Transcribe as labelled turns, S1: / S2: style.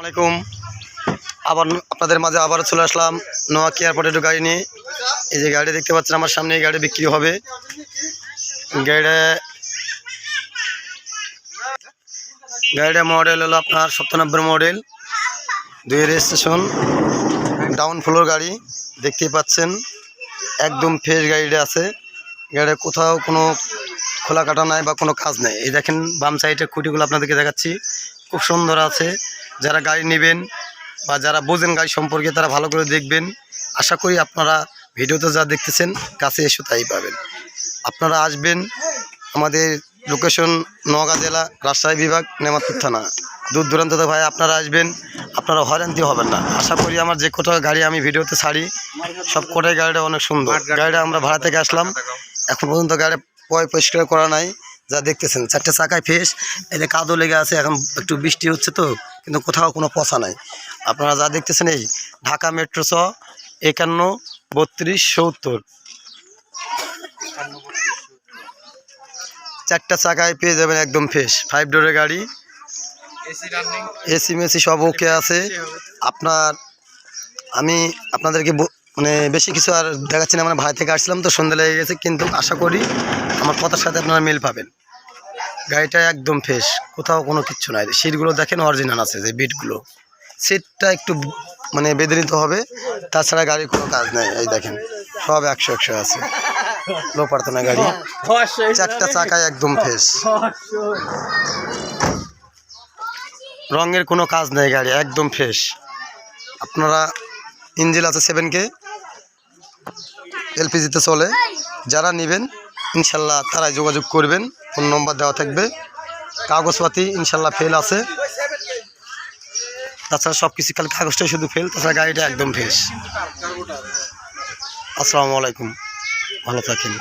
S1: আসসালামাইকুম আবার আপনাদের মাঝে আবার চলে আসলাম নোয়া কেয়ার পটেটো গাড়ি নিয়ে। এই যে গাড়ি দেখতে পাচ্ছেন, আমার সামনে এই গাড়ি বিক্রি হবে। গাড়িটা গাড়িটা মডেল হলো আপনার সপ্তানব্বই মডেল দুই রেজিস্ট্রেশন ডাউন ফ্লোর গাড়ি, দেখতেই পাচ্ছেন, একদম ফ্রেশ গাড়িটা আছে। গাড়ির কোথাও কোনো খোলা কাটা নাই বা কোনো কাজ নেই। এই দেখেন বাম সাইডের খুঁটিগুলো আপনাদেরকে দেখাচ্ছি, খুব সুন্দর আছে। যারা গাড়ি নেবেন বা যারা বোঝেন গাড়ি সম্পর্কে তারা ভালো করে দেখবেন। আশা করি আপনারা ভিডিওতে যা দেখতেছেন কাছে এসে তাই পাবেন। আপনারা আসবেন আমাদের লোকেশন নওগাঁ জেলা রাজশাহী বিভাগ নেমাতুর থানা। দূর দূরান্ত ভাই আপনারা আসবেন আপনারা হয়রান্তি হবেন না। আশা করি আমার যে কোটা গাড়ি আমি ভিডিওতে ছাড়ি সব কোটাই গাড়িটা অনেক সুন্দর। গাড়িটা আমরা ভাড়া থেকে আসলাম। এখন পর্যন্ত গাড়ি পয় পরিষ্কার করা নাই। যা দেখতেছেন, চারটে চাকায় ফেস এই যে কাদো লেগে আছে, এখন একটু বৃষ্টি হচ্ছে তো, কিন্তু কোথাও কোনো পচা নাই। আপনারা যা দেখতেছেন এই ঢাকা মেট্রো ছ একান্ন, বত্রিশ, সত্তর। চারটা চাকায় পেয়ে যাবেন একদম ফ্রেশ ফাইভ ডোরের গাড়ি। এসি মেসি সব ওকে আছে। আপনার, আমি আপনাদেরকে মানে বেশি কিছু আর দেখাচ্ছি না মানে ভাই থেকে আসছিলাম তো, সন্ধ্যা লেগে গেছে, কিন্তু আশা করি আমার কথার সাথে আপনারা মিল পাবেন। গাড়িটা একদম ফ্রেশ কোথাও কোনো কিচ্ছু নাই। সিটগুলো দেখেন অরিজিনাল আছে, যে বিটগুলো সিটটা একটু মানে বেঁধে নিতে হবে, তাছাড়া গাড়ির কোনো কাজ নেই, এই দেখেন। সব একশো একশো আছে। লো প্রার্থনা গাড়ি। চারটা চাকায় একদম ফ্রেশ রঙের কোনো কাজ নেই গাড়ি, একদম ফ্রেশ আপনারা ইঞ্জিল আছে সেভেন কে এলপিজিতে চলে। যারা নেবেন ইনশাল্লাহ তারাই যোগাযোগ করবেন, ফোন নম্বর দেওয়া থাকবে। কাগজপাতি ইনশাল্লাহ ফেল আছে। তাছাড়া সব কিছু খালি কাগজটাই শুধু ফেল তাছাড়া গাড়িটা একদম ফ্রেশ আসসালামু আলাইকুম। ভালো থাকেন।